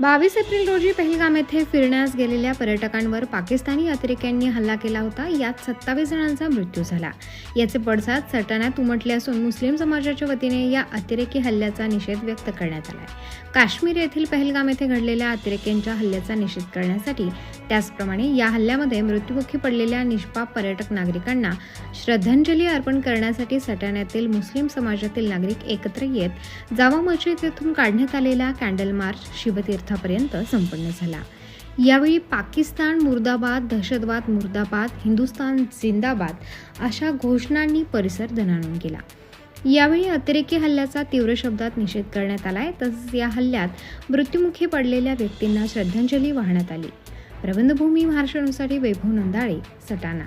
बावीस एप्रिल रोजी पहलगाम येथे फिरण्यास गेलेल्या पर्यटकांवर पाकिस्तानी अतिरेक्यांनी हल्ला केला होता. यात सत्तावीस जणांचा मृत्यू झाला. याचे पडसाद सटाण्यात उमटले असून मुस्लिम समाजाच्या वतीने या अतिरेकी हल्ल्याचा निषेध व्यक्त करण्यात आला आहे काश्मीर येथील पहलगाम येथे घडलेल्या अतिरेक्यांच्या हल्ल्याचा निषेध करण्यासाठी त्याचप्रमाणे या हल्ल्यामध्ये मृत्युमुखी पडलेल्या निष्पाप पर्यटक नागरिकांना श्रद्धांजली अर्पण करण्यासाठी सटाण्यातील मुस्लिम समाजातील नागरिक एकत्र येत जावा मस्जिद येथून काढण्यात आलेला कॅन्डल मार्च शिवतीर्थापर्यंत संपन्न झाला. यावेळी पाकिस्तान मुर्दाबाद दहशतवाद मुर्दाबाद हिंदुस्तान जिंदाबाद अशा घोषणांनी परिसर दणाणून गेला. यावेळी अतिरेकी हल्ल्याचा तीव्र शब्दात निषेध करण्यात आलाय तसंच या हल्ल्यात मृत्युमुखी पडलेल्या व्यक्तींना श्रद्धांजली वाहण्यात आली. प्रबंधभूमी महाराष्ट्रानुसाठी वैभव नंदाळे सटाणा.